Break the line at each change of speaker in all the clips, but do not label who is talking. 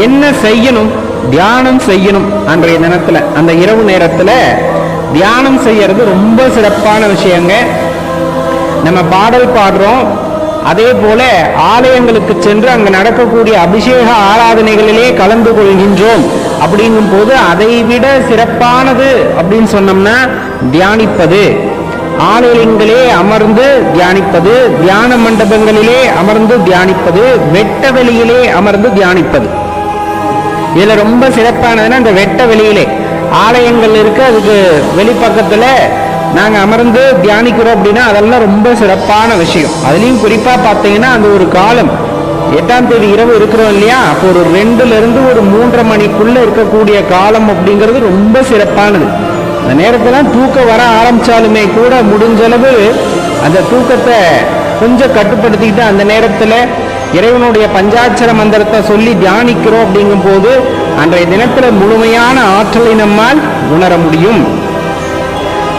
என்ன செய்யணும்? தியானம் செய்யணும் அன்றைய தினத்துல அந்த இரவு நேரத்துல தியானம் செய்யறது ரொம்ப சிறப்பான விஷயங்க. நம்ம பாடல் பாடுறோம். அதே போல ஆலயங்களுக்கு சென்று அங்கு நடக்கக்கூடிய அபிஷேக ஆராதனைகளிலே கலந்து கொள்கின்றோம். அப்படிங்கும் போது அதை விட சிறப்பானது அப்படின்னு சொன்னோம்னா தியானிப்பது. ஆலயங்களே அமர்ந்து தியானிப்பது தியான மண்டபங்களிலே அமர்ந்து தியானிப்பது வெட்ட வெளியிலே அமர்ந்து தியானிப்பது. இதில் ரொம்ப சிறப்பானதுன்னா இந்த வெட்ட வெளியிலே. ஆலயங்கள் இருக்கு அதுக்கு வெளிப்பக்கத்தில் நாங்கள் அமர்ந்து தியானிக்கிறோம் அப்படின்னா அதெல்லாம் ரொம்ப சிறப்பான விஷயம். அதுலேயும் குறிப்பாக பார்த்தீங்கன்னா அந்த ஒரு காலம் எட்டாம் தேதி இரவு இருக்கிறோம் இல்லையா? அப்போ ஒரு ரெண்டுலேருந்து ஒரு மூன்றரை மணிக்குள்ளே இருக்கக்கூடிய காலம் அப்படிங்கிறது ரொம்ப சிறப்பானது. அந்த நேரத்தில் தூக்கம் வர ஆரம்பித்தாலுமே கூட முடிஞ்ச அளவு அந்த தூக்கத்தை கொஞ்சம் கட்டுப்படுத்திக்கிட்டு அந்த நேரத்தில் இறைவனுடைய பஞ்சாட்சர மந்திரத்தை சொல்லி தியானிக்கிறோம் அப்படிங்கும் போது அன்றைய தினத்தில் முழுமையான ஆற்றலை நம்மால் உணர முடியும்.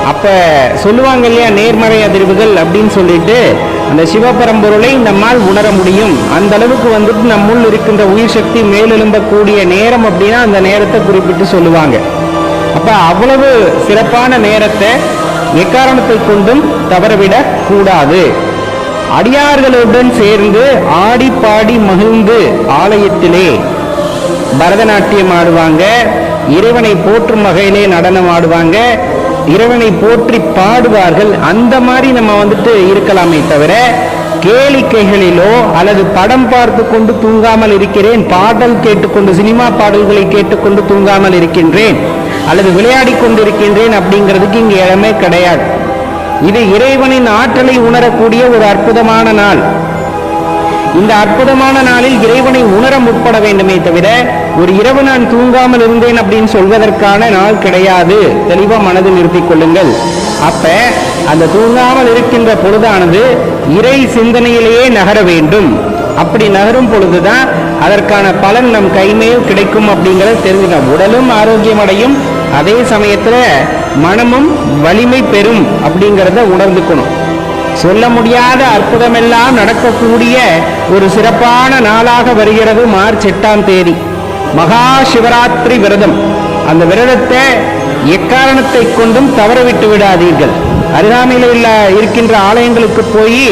அப்ப சொல்லுவாங்க இல்லையா நேர்மறை அதிர்வுகள் அப்படின்னு சொல்லிட்டு அந்த சிவபரம்பொருளை நம்மால் உணர முடியும். அந்த அளவுக்கு வந்துட்டு நம்முள் இருக்கின்ற உயிர் சக்தி மேலெழும்பக்கூடிய நேரம் அப்படின்னா அந்த நேரத்தை குறிப்பிட்டு சொல்லுவாங்க. அப்ப அவ்வளவு சிறப்பான நேரத்தை எக்காரணத்தை கொண்டும் தவறவிடக் கூடாது அடியார்களுடன் சேர்ந்து ஆடி பாடி மகிழ்ந்து ஆலயத்திலே பரதநாட்டியம் ஆடுவாங்க. இறைவனை போற்றும் வகையிலே நடனம் ஆடுவாங்க. இறைவனை போற்றி பாடுவார்கள். அந்த மாதிரி நம்ம வந்துட்டு இருக்கலாமே தவிர கேளிக்கைகளிலோ அல்லது படம் பார்த்து கொண்டு தூங்காமல் இருக்கிறேன் பாடல் கேட்டுக்கொண்டு சினிமா பாடல்களை கேட்டுக்கொண்டு தூங்காமல் இருக்கின்றேன் அல்லது விளையாடி கொண்டிருக்கின்றேன் அப்படிங்கிறதுக்கு இங்கே இடமே கிடையாது. இது இறைவனின் ஆற்றலை உணரக்கூடிய ஒரு அற்புதமான நாள். இந்த அற்புதமான நாளில் இறைவனை உணர முற்பட வேண்டுமே தவிர ஒரு இரவு நான் தூங்காமல் இருந்தேன் அப்படின்னு சொல்வதற்கான நாள் கிடையாது. தெளிவா மனதில் நிறுத்திக் கொள்ளுங்கள். அப்ப அந்த தூங்காமல் இருக்கின்ற பொழுதானது இறை சிந்தனையிலேயே நகர வேண்டும். அப்படி நகரும் பொழுதுதான் அதற்கான பலன் நம் கைமேல் கிடைக்கும் அப்படிங்கிறத தெரிஞ்சுக்கணும். உடலும் ஆரோக்கியம் அடையும் அதே சமயத்துல மனமும் வலிமை பெறும் அப்படிங்கிறத உணர்ந்துக்கணும். சொல்ல முடியாத அற்புதமெல்லாம் நடக்கக்கூடிய ஒரு சிறப்பான நாளாக வருகிறது மார்ச் எட்டாம் தேதி. மகா சிவராத்திரி விரதம். அந்த விரதத்தை எக்காரணத்தை கொண்டும் தவறவிட்டு விடாதீர்கள். அருகாமையில் உள்ள இருக்கின்ற ஆலயங்களுக்கு போய்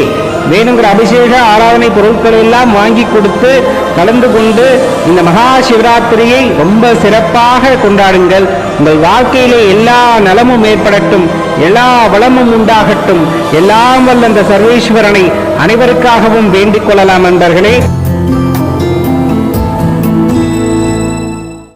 வேணுங்கிற அபிஷேக ஆராதனை பொருட்கள் எல்லாம் வாங்கி கொடுத்து கலந்து கொண்டு இந்த மகா சிவராத்திரியை ரொம்ப சிறப்பாக கொண்டாடுங்கள். உங்கள் வாழ்க்கையிலே எல்லா நலமும் ஏற்படட்டும் எல்லா வளமும் உண்டாகட்டும். எல்லாம் வல்ல அந்த சர்வேஸ்வரனை அனைவருக்காகவும் வேண்டிக் கொள்ளலாம் நண்பர்களே